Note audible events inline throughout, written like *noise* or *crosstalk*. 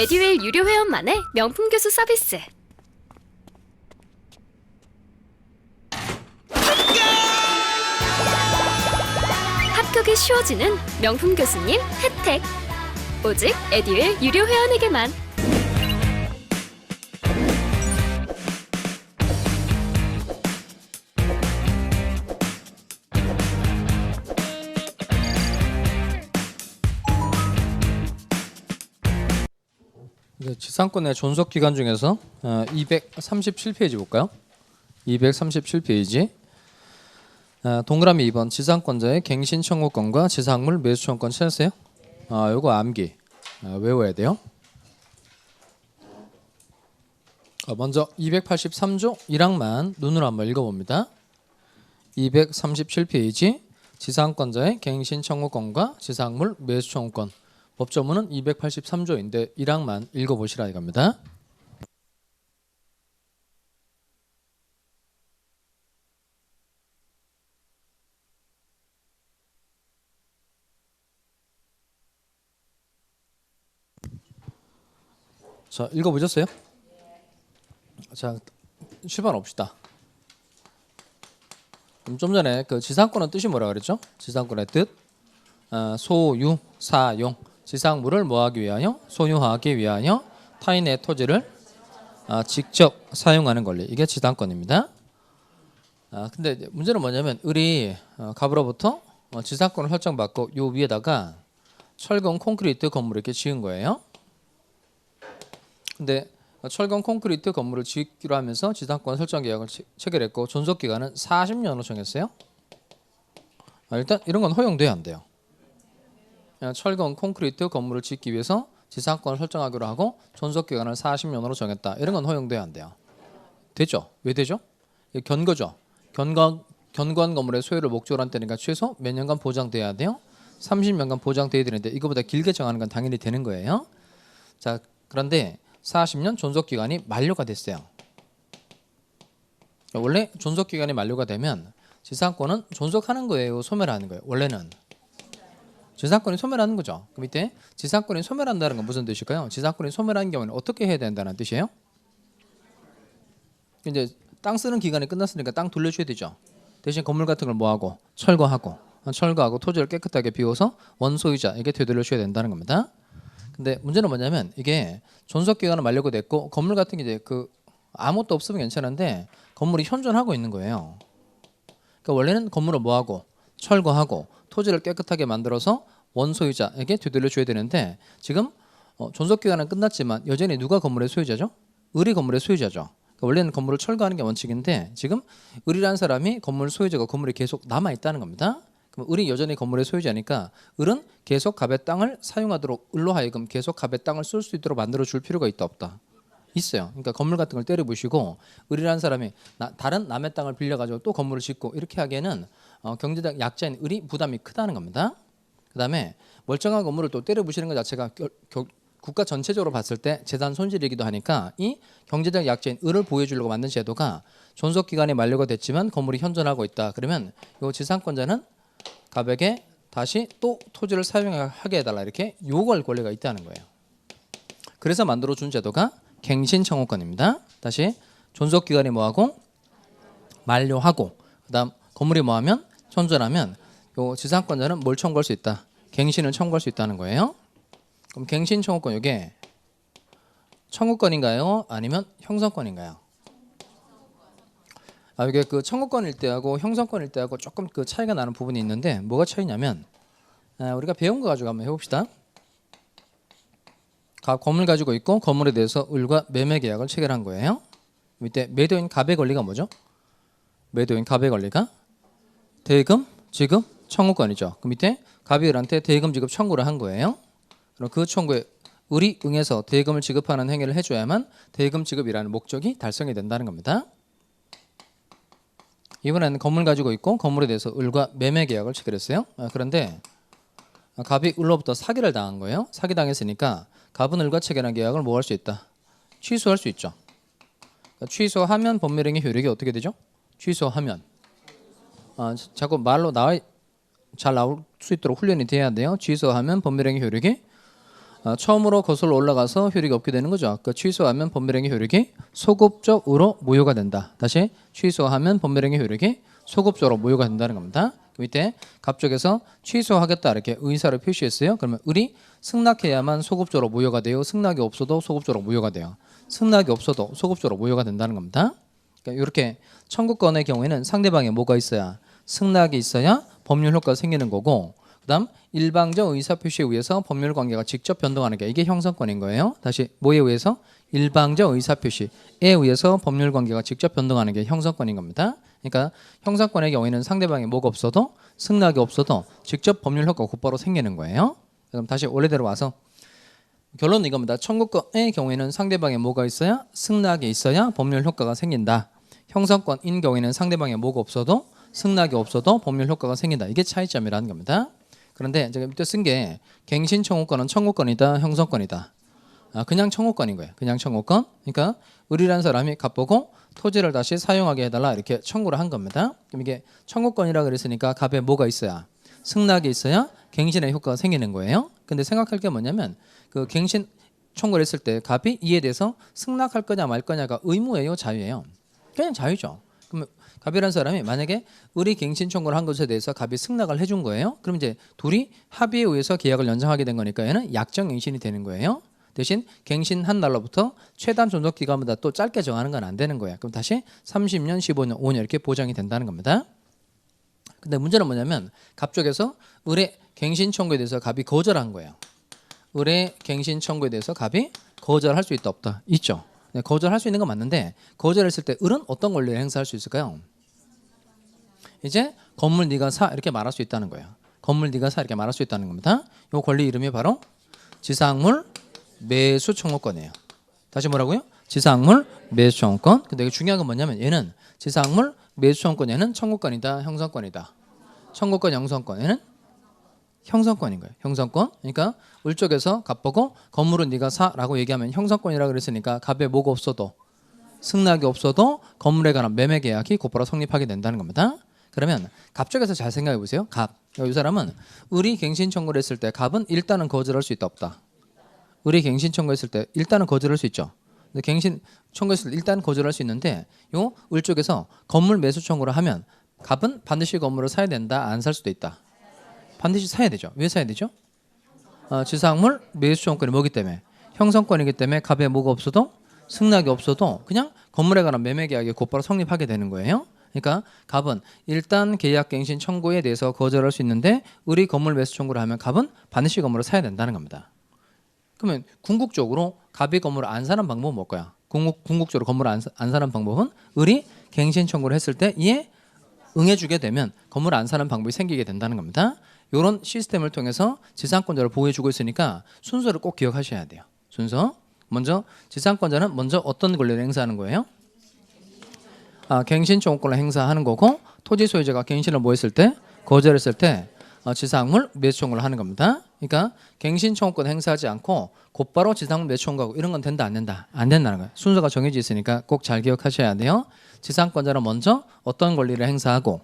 에듀윌 유료 회원만의 명품 교수 서비스. 합격이 쉬워지는 명품 교수님 혜택. 오직 에듀윌 유료 회원에게만. 상권의 존속 기간 중에서 어, 237페이지 볼까요? 237페이지 어, 동그라미 2번 지상권자의 갱신 청구권과 지상물 매수 청구권 찾으세요? 아, 요거 암기 아, 외워야 돼요. 어, 먼저 283조 1항만 눈으로 한번 읽어봅니다. 237페이지 지상권자의 갱신 청구권과 지상물 매수 청구권 법조문은 283조인데 1항만 읽어보시라 이겁니다. 자 읽어보셨어요? 자 출발. 그럼 좀 전에 그 지상권은 뜻이 뭐라 그랬죠? 지상권의 뜻 어, 소유 사용 지상물을 뭐하기 위하여 소유하기 위하여 타인의 토지를 아, 직접 사용하는 권리 이게 지상권입니다. 아, 근데 문제는 뭐냐면 을이 어, 갑으로부터 어, 지상권을 설정받고 요 위에다가 철근 콘크리트 건물을 이렇게 지은 거예요. 근데 철근 콘크리트 건물을 짓기로 하면서 지상권 설정 계약을 체- 체결했고 존속 기간은 40년으로 정했어요. 아, 일단 이런 건 허용돼야 안 돼요. 그냥 철근 콘크리트 건물을 짓기 위해서 지상권을 설정하기로 하고 존속 기간을 40년으로 정했다. 이런 건 허용돼야 안 돼요. 되죠? 왜 되죠? 이게 견거죠. 견관 견관 건물의 소유를 목적으로 한 때니까 최소 몇 년간 보장돼야 돼요? 30년간 보장돼야 되는데 이거보다 길게 정하는 건 당연히 되는 거예요. 자, 그런데 40년 존속 기간이 만료가 됐어요. 원래 존속 기간이 만료가 되면 지상권은 존속하는 거예요, 소멸하는 거예요. 원래는 지상권이 소멸하는 거죠. 그 밑에 지상권이 소멸한다는 건 무슨 뜻일까요? 지상권이 소멸한 경우는 어떻게 해야 된다는 뜻이에요? 이제 땅 쓰는 기간이 끝났으니까 땅 돌려줘야 되죠. 대신 건물 같은 걸 뭐하고 철거하고 철거하고 토지를 깨끗하게 비워서 원소유자에게 되돌려줘야 된다는 겁니다. 근데 문제는 뭐냐면 이게 존속 기간은 만료가 됐고 건물 같은 게 이제 그 아무것도 없으면 괜찮은데 건물이 현존하고 있는 거예요. 그러니까 원래는 건물을 뭐하고 철거하고 토지를 깨끗하게 만들어서 원소유자에게 되돌려 줘야 되는데 지금 어, 존속 기간은 끝났지만 여전히 누가 건물의 소유자죠? 을이 건물의 소유자죠. 그러니까 원래는 건물을 철거하는 게 원칙인데 지금 을이라는 사람이 건물 소유자가 건물이 계속 남아 있다는 겁니다. 그럼 을이 여전히 건물의 소유자니까 을은 계속 갑의 땅을 사용하도록 을로 하여금 계속 갑의 땅을 쓸 수 있도록 만들어 줄 필요가 있다 없다. 있어요. 그러니까 건물 같은 걸 때려 부시고 을이라는 사람이 나- 다른 남의 땅을 빌려 가지고 또 건물을 짓고 이렇게 하기에는 어, 경제적 약자인 을이 부담이 크다는 겁니다. 그다음에 멀쩡한 건물을 또 때려 부시는 것 자체가 결- 겨- 국가 전체적으로 봤을 때 재산 손실이기도 하니까 이 경제적 약자인 을을 보호해 주려고 만든 제도가 존속 기간이 만료가 됐지만 건물이 현존하고 있다. 그러면 이 지상권자는 갑에게 다시 또 토지를 사용하게 해달라 이렇게 요구할 권리가 있다는 거예요. 그래서 만들어 준 제도가 갱신 청구권입니다. 다시 존속 기간이 뭐하고 만료하고 그다음 건물이 뭐하면 현존하면 요 지상권자는 뭘 청구할 수 있다. 갱신을 청구할 수 있다는 거예요. 그럼 갱신 청구권 이게 청구권인가요? 아니면 형성권인가요? 아 이게 그 청구권일 때하고 형성권일 때하고 조금 그 차이가 나는 부분이 있는데 뭐가 차이냐면 아, 우리가 배운 거 가지고 한번 해봅시다. 가- 건물 가지고 있고 건물에 대해서 을과 매매 계약을 체결한 거예요. 밑에 매도인 갑의 권리가 뭐죠? 매도인 갑의 권리가 대금, 지급, 청구권이죠. 그 밑에 을한테 대금 지급 청구를 한 거예요. 그럼 그 청구에 을이 응해서 대금을 지급하는 행위를 해줘야만 대금 지급이라는 목적이 달성이 된다는 겁니다. 이번에는 건물 가지고 있고 건물에 대해서 을과 매매 계약을 체결했어요. 아, 그런데 갑이 을로부터 사기를 당한 거예요. 사기 당했으니까 갑은 을과 체결한 계약을 뭐 할 수 있다? 취소할 수 있죠. 그러니까 취소하면 법률행위 효력이 어떻게 되죠? 취소하면 아, 자- 자꾸 말로 나와 잘 나올 수 있도록 훈련이 돼야 돼요. 취소하면 법률행위 효력이 어, 처음으로 거슬러 올라가서 효력이 없게 되는 거죠. 그 취소하면 법률행위 효력이 소급적으로 무효가 된다. 다시 취소하면 법률행위 효력이 소급적으로 무효가 된다는 겁니다. 그 밑에 갑쪽에서 취소하겠다 이렇게 의사를 표시했어요. 그러면 을이 승낙해야만 소급적으로 무효가 돼요. 승낙이 없어도 소급적으로 무효가 돼요. 승낙이 없어도 소급적으로 무효가 된다는 겁니다. 그러니까 이렇게 청구권의 경우에는 상대방에 뭐가 있어야 승낙이 있어야 법률 효과가 생기는 거고 그다음 일방적 의사 표시에 의해서 법률 관계가 직접 변동하는 게 이게 형성권인 거예요. 다시 뭐에 의해서 일방적 의사 표시에 의해서 법률 관계가 직접 변동하는 게 형성권인 겁니다. 그러니까 형성권의 경우에는 상대방에 뭐가 없어도 승낙이 없어도 직접 법률 효과가 곧바로 생기는 거예요. 그럼 다시 원래대로 와서 결론은 이겁니다. 청구권의 경우에는 상대방에 뭐가 있어야 승낙이 있어야 법률 효과가 생긴다. 형성권인 경우에는 상대방에 뭐가 없어도 승낙이 없어도 법률 효과가 생긴다. 이게 차이점이라는 겁니다. 그런데 제가 밑에 쓴 게 갱신 청구권은 청구권이다, 형성권이다. 아, 그냥 청구권인 거예요. 그냥 청구권. 그러니까 을이라는 사람이 갑보고 토지를 다시 사용하게 해달라 이렇게 청구를 한 겁니다. 그럼 이게 청구권이라 그랬으니까 갑에 뭐가 있어야 승낙이 있어야 갱신의 효과가 생기는 거예요. 근데 생각할 게 뭐냐면 그 갱신 청구를 했을 때 갑이 이에 대해서 승낙할 거냐 말 거냐가 의무예요, 자유예요. 그냥 자유죠. 그러면 갑이라는 사람이 만약에 을이 갱신 청구를 한 것에 대해서 갑이 승낙을 해준 거예요. 그럼 이제 둘이 합의에 의해서 계약을 연장하게 된 거니까 얘는 약정 갱신이 되는 거예요. 대신 갱신한 날로부터 최단 존속 기간보다 또 짧게 정하는 건 안 되는 거야. 그럼 다시 30년, 15년, 5년 이렇게 보장이 된다는 겁니다. 근데 문제는 뭐냐면 갑 쪽에서 을의 갱신 청구에 대해서 갑이 거절한 거예요. 을의 갱신 청구에 대해서 갑이 거절할 수 있다 없다 있죠. 네, 거절할 수 있는 건 맞는데 거절했을 때 을은 어떤 권리를 행사할 수 있을까요? 이제 건물 네가 사 이렇게 말할 수 있다는 거예요. 건물 네가 사 이렇게 말할 수 있다는 겁니다. 이 권리 이름이 바로 지상물 매수 청구권이에요. 다시 뭐라고요? 지상물 매수 청구권. 근데 이게 중요한 건 뭐냐면 얘는 지상물 매수 청구권 얘는 청구권이다, 형성권이다. 청구권, 형성권 얘는 형성권인 거예요. 형성권. 그러니까 을 쪽에서 갑 보고 건물은 네가 사라고 얘기하면 형성권이라 그랬으니까 갑에 뭐가 없어도 승낙이 없어도 건물에 관한 매매 계약이 곧바로 성립하게 된다는 겁니다. 그러면 갑 쪽에서 잘 생각해 보세요. 갑. 이 사람은 을이 갱신 청구를 했을 때 갑은 일단은 거절할 수 있다 없다. 을이 갱신 청구했을 때 일단은 거절할 수 있죠. 갱신 청구했을 때 일단 거절할 수 있는데 요 을 쪽에서 건물 매수 청구를 하면 갑은 반드시 건물을 사야 된다 안 살 수도 있다. 반드시 사야 되죠. 왜 사야 되죠? 어, 지상물 매수 청구권이 뭐기 때문에 형성권이기 때문에 갑에 뭐가 없어도 승낙이 없어도 그냥 건물에 관한 매매 계약이 곧바로 성립하게 되는 거예요. 그러니까 갑은 일단 계약 갱신 청구에 대해서 거절할 수 있는데 을이 건물 매수 청구를 하면 갑은 반드시 건물을 사야 된다는 겁니다. 그러면 궁극적으로 갑이 건물을 안 사는 방법은 뭘까요? 궁극, 궁극적으로 건물을 안, 사- 안 사는 방법은 을이 갱신 청구를 했을 때 이에 응해주게 되면 건물을 안 사는 방법이 생기게 된다는 겁니다. 이런 시스템을 통해서 지상권자를 보호해주고 있으니까 순서를 꼭 기억하셔야 돼요. 순서 먼저 지상권자는 먼저 어떤 권리를 행사하는 거예요? 아, 갱신 청구권을 행사하는 거고 토지 소유자가 갱신을 뭐 했을 때 거절했을 때 어, 지상물 매수 청구를 하는 겁니다. 그러니까 갱신 청구권 행사하지 않고 곧바로 지상물 매수 청구하고 이런 건 된다 안 된다 안 된다는 거예요. 순서가 정해져 있으니까 꼭 잘 기억하셔야 돼요. 지상권자는 먼저 어떤 권리를 행사하고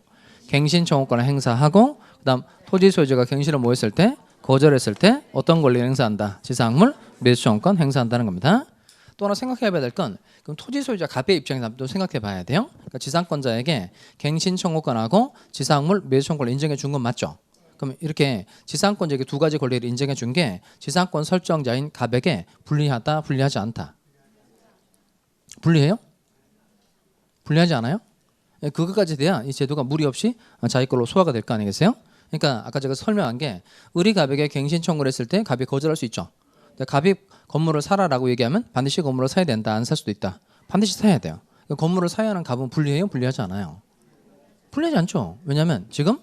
갱신 청구권을 행사하고 그다음 토지 소유자가 갱신을 뭐 했을 때 거절했을 때 어떤 권리를 행사한다. 지상물 매수 청구권 행사한다는 겁니다. 또 하나 생각해봐야 될 건 그럼 토지 소유자 갑의 입장에서 또 생각해봐야 돼요. 그러니까 지상권자에게 갱신 청구권하고 지상물 매수 청구를 인정해 준 건 맞죠? 그럼 이렇게 지상권자에게 두 가지 권리를 인정해 준 게 지상권 설정자인 갑에게 불리하다, 불리하지 않다. 불리해요? 불리하지 않아요? 예, 그것까지 돼야 이 제도가 무리 없이 자기 걸로 소화가 될 거 아니겠어요? 그러니까 아까 제가 설명한 게 을이 갑에게 갱신 청구를 했을 때 갑이 거절할 수 있죠. 갑이 건물을 사라라고 얘기하면 반드시 건물을 사야 된다, 안 살 수도 있다. 반드시 사야 돼요. 그러니까 건물을 사야 하는 갑은 불리해요, 불리하지 않아요? 불리하지 않죠. 왜냐하면 지금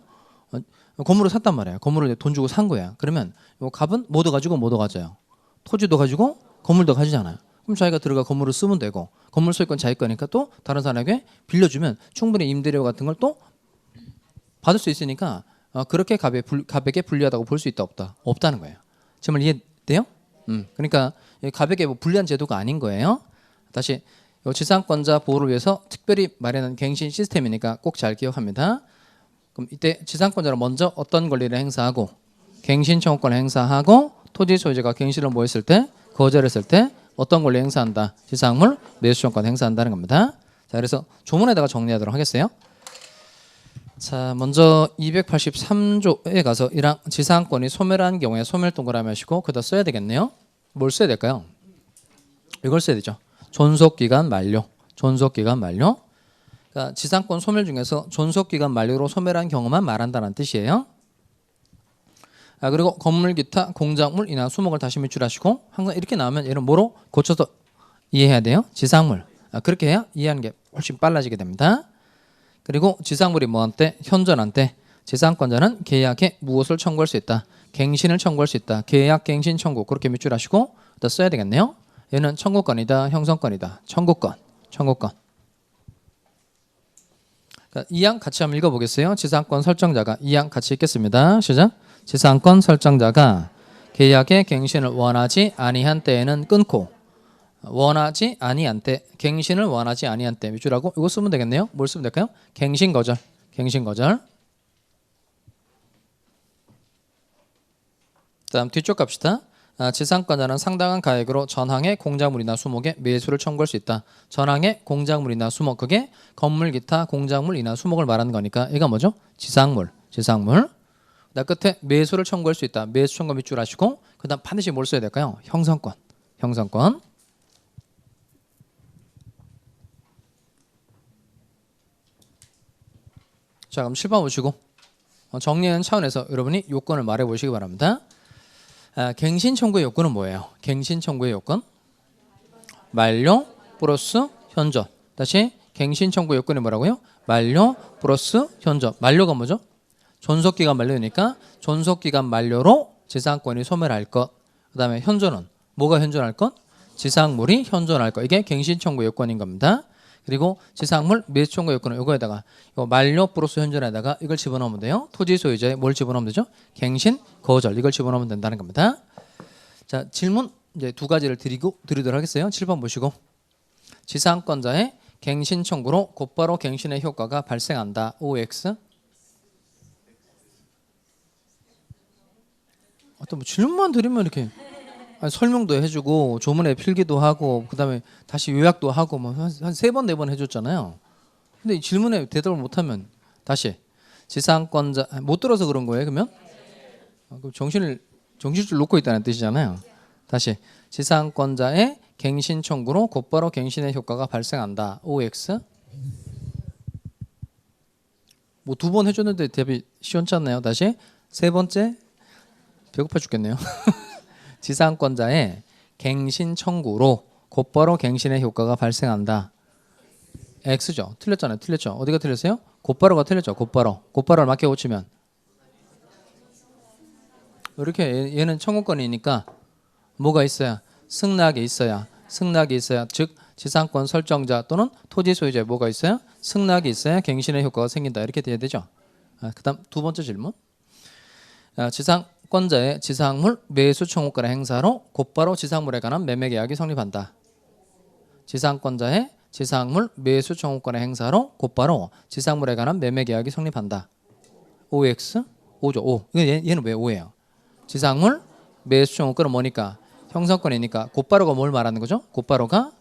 어, 건물을 샀단 말이에요. 건물을 돈 주고 산 거야. 그러면 요 갑은 뭐도 가지고 뭐도 가져요. 토지도 가지고 건물도 가지잖아요. 그럼 자기가 들어가 건물을 쓰면 되고 건물 소유권 자기 거니까 또 다른 사람에게 빌려주면 충분히 임대료 같은 걸 또 받을 수 있으니까 어, 그렇게 갑에 불, 갑에게 불리하다고 볼 수 있다 없다 없다는 거예요. 정말 이해돼요? 음, 그러니까 이 갑에게 뭐 불리한 제도가 아닌 거예요. 다시 요 지상권자 보호를 위해서 특별히 마련한 갱신 시스템이니까 꼭 잘 기억합니다. 그럼 이때 지상권자는 먼저 어떤 권리를 행사하고 갱신 청구권을 행사하고 토지 소유자가 갱신을 뭐 했을 때 거절했을 때 어떤 권리 행사한다. 지상물 매수청권 행사한다는 겁니다. 자, 그래서 조문에다가 정리하도록 하겠어요. 자, 먼저 283조에 가서 이랑 지상권이 소멸한 경우에 소멸 동그라미 하시고 그다 써야 되겠네요. 뭘 써야 될까요? 이걸 써야 되죠. 존속 기간 만료. 존속 기간 만료. 그러니까 지상권 소멸 중에서 존속 기간 만료로 소멸한 경우만 말한다는 뜻이에요. 아, 그리고 건물 기타 공작물 이나 수목을 다시 밀출하시고 항상 이렇게 나오면 얘는 뭐로 고쳐서 이해해야 돼요? 지상물. 아, 그렇게 해야 이해하는 게 훨씬 빨라지게 됩니다. 그리고 지상물이 뭐한테 현존한테 지상권자는 계약에 무엇을 청구할 수 있다. 갱신을 청구할 수 있다. 계약 갱신 청구 그렇게 밑줄 하시고 또 써야 되겠네요. 얘는 청구권이다. 형성권이다. 청구권. 청구권. 이양 같이 한번 읽어보겠어요. 지상권 설정자가 이양 같이 읽겠습니다. 시작. 지상권 설정자가 계약의 갱신을 원하지 아니한 때에는 끊고 원하지 아니한 때 갱신을 원하지 아니한 때 밑줄하고 이거 쓰면 되겠네요. 뭘 쓰면 될까요? 갱신 거절. 갱신 거절. 다음 뒤쪽 갑시다. 아, 지상권자는 상당한 가액으로 전항의 공작물이나 수목에 매수를 청구할 수 있다. 전항의 공작물이나 수목 그게 건물 기타 공작물이나 수목을 말하는 거니까 이거 뭐죠? 지상물. 지상물. 나 끝에 매수를 청구할 수 있다. 매수 청구 밑줄 하시고 그다음 반드시 뭘 써야 될까요? 형성권. 형성권. 자 그럼 7번 보시고 어, 정리하는 차원에서 여러분이 요건을 말해 보시기 바랍니다. 아, 갱신 청구의 요건은 뭐예요? 갱신 청구의 요건 만료 플러스 현존. 다시 갱신 청구 요건이 뭐라고요? 만료 플러스 현존. 만료가 뭐죠? 존속 기간 만료니까 존속 기간 만료로 지상권이 소멸할 것. 그다음에 현존은 뭐가 현존할 것? 지상물이 현존할 것. 이게 갱신 청구 요건인 겁니다. 그리고 지상물 매수 청구 요건은 요거에다가 요 만료 플러스 현존에다가 이걸 집어넣으면 돼요. 토지 소유자에 뭘 집어넣으면 되죠? 갱신 거절 이걸 집어넣으면 된다는 겁니다. 자 질문 이제 두 가지를 드리고 드리도록 하겠어요. 7번 보시고 지상권자의 갱신 청구로 곧바로 갱신의 효과가 발생한다. OX 어떤 뭐 질문만 드리면 이렇게 설명도 해주고 조문에 필기도 하고 그다음에 다시 요약도 하고 뭐 한 세 번 네 번 해줬잖아요. 근데 이 질문에 대답을 못하면 다시 지상권자 못 들어서 그런 거예요. 그러면 아, 그럼 정신을 정신줄 놓고 있다는 뜻이잖아요. 다시 지상권자의 갱신 청구로 곧바로 갱신의 효과가 발생한다. OX 뭐 두 번 해줬는데 대비 시원치 않나요? 다시 세 번째 배고파 죽겠네요. *laughs* 지상권자의 갱신 청구로 곧바로 갱신의 효과가 발생한다. X죠. 틀렸잖아요. 틀렸죠. 어디가 틀렸어요? 곧바로가 틀렸죠. 곧바로. 곧바로를 맞게 고치면 이렇게 얘- 얘는 청구권이니까 뭐가 있어야 승낙이 있어야 승낙이 있어야 즉 지상권 설정자 또는 토지 소유자에 뭐가 있어요? 승낙이 있어야 갱신의 효과가 생긴다 이렇게 돼야 되죠. 아, 그다음 두 번째 질문. 아, 지상 권자의 지상물 매수 청구권의 행사로 곧바로 지상물에 관한 매매 계약이 성립한다. 지상권자의 지상물 매수 청구권의 행사로 곧바로 지상물에 관한 매매 계약이 성립한다. OX 5죠. 5. 이거 얘, 얘는 왜 5예요? 지상물 매수 청구권은 뭐니까 형성권이니까 곧바로가 뭘 말하는 거죠? 곧바로가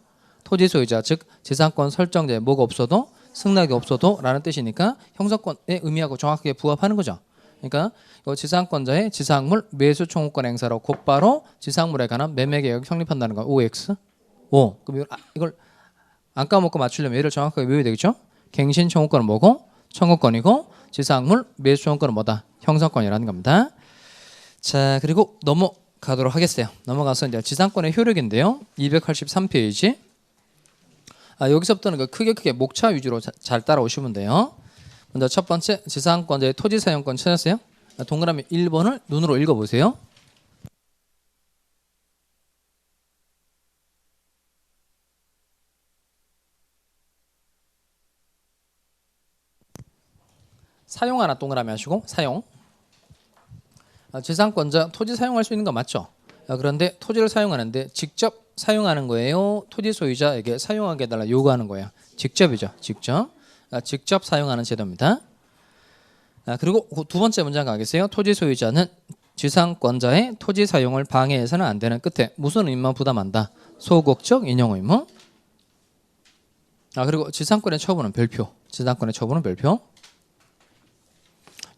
토지 소유자 즉 지상권 설정자에 뭐가 없어도 승낙이 없어도 라는 뜻이니까 형성권의 의미하고 정확하게 부합하는 거죠. 그러니까 이 지상권자의 지상물 매수 청구권 행사로 곧바로 지상물에 관한 매매 계약이 성립한다는 거. OX 5. 그럼 이걸, 아, 안 까먹고 맞추려면 얘를 정확하게 외워야 되겠죠? 갱신 청구권은 뭐고? 청구권이고 지상물 매수 청구권은 뭐다? 형성권이라는 겁니다. 자 그리고 넘어가도록 하겠어요. 넘어가서 이제 지상권의 효력인데요. 283페이지. 아, 여기서부터는 그 크게 크게 목차 위주로 자- 잘 따라오시면 돼요. 먼저 첫 번째 지상권자의 토지 사용권 찾았어요? 아, 동그라미 1번을 눈으로 읽어보세요. 사용 하나 동그라미 하시고 사용. 아, 지상권자 토지 사용할 수 있는 거 맞죠? 아, 그런데 토지를 사용하는데 직접 사용하는 거예요. 토지 소유자에게 사용하게 해달라 요구하는 거예요. 직접이죠. 직접. 아, 직접 사용하는 제도입니다. 아, 그리고 그두 번째 문장 가겠어요. 토지 소유자는 지상권자의 토지 사용을 방해해서는 안 되는 끝에 무슨 의무만 부담한다. 소극적 인용 의무. 아 그리고 지상권의 처분은 별표. 지상권의 처분은 별표.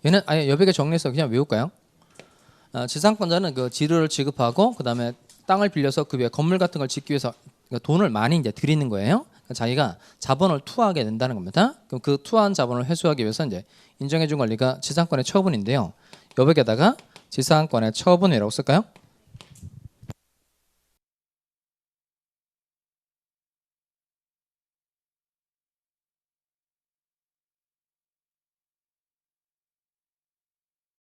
얘는 아예 여백에 정리해서 그냥 외울까요? 아, 지상권자는 그 지료를 지급하고 그 다음에 땅을 빌려서 그 위에 건물 같은 걸 짓기 위해서 그러니까 돈을 많이 이제 드리는 거예요. 그러니까 자기가 자본을 투하하게 된다는 겁니다. 그럼 그 투하한 자본을 회수하기 위해서 이제 인정해준 권리가 지상권의 처분인데요. 여백에다가 지상권의 처분이라고 쓸까요?